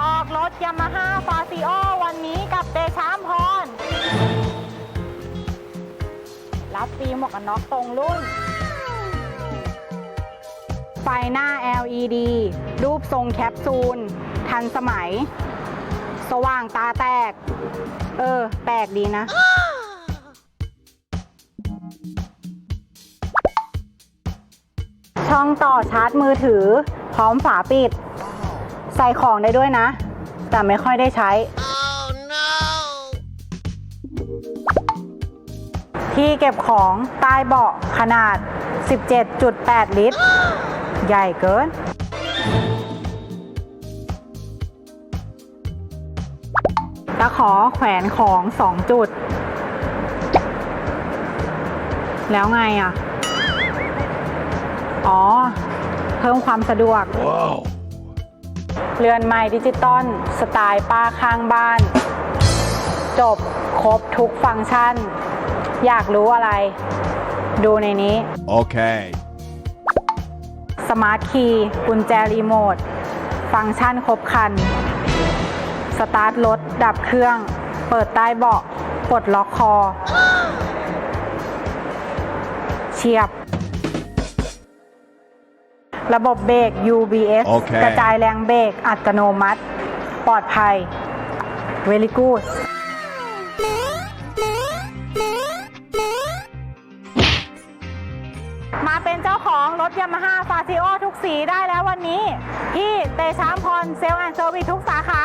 ออกรถยามาฮ่าฟาซิโอวันนี้กับเดชามพร รับฟรีหมวกกันน็อกตรงรุ่น ไฟหน้า LED รูปทรงแคปซูล ทันสมัย สว่างตาแตก เออ แปลกดีนะช่องต่อชาร์จมือถือ พร้อมฝาปิด ส่ของได้ด้วยนะ แต่ไม่ค่อยได้ใช้ที่เก็บของใต้เบาะขนาด 17.8 ลิตร ใหญ่เกิน ตะขอแขวนของ 2 จุด แล้วไงอะ อ๋อ เพิ่มความสะดวก เรือนไม้ดิจิตอลสไตล์ป้าข้างบ้าน จบครบทุกฟังก์ชัน อยากรู้อะไร ดูในนี้ Okay. สมาร์ทคีย์กุญแจรีโมท ฟังก์ชันครบครัน สตาร์ทรถ ดับเครื่อง เปิดใต้เบาะปลดล็อกคอเฉียบ ระบบเบรก UBS โอเค กระจายแรงเบรกอัตโนมัติ ปลอดภัย Very good มาเป็นเจ้าของรถยามาฮ่าฟาซิโอทุกสีได้แล้ววันนี้ ที่เตชามพรเซลล์แอนด์เซอร์วิสทุกสาขา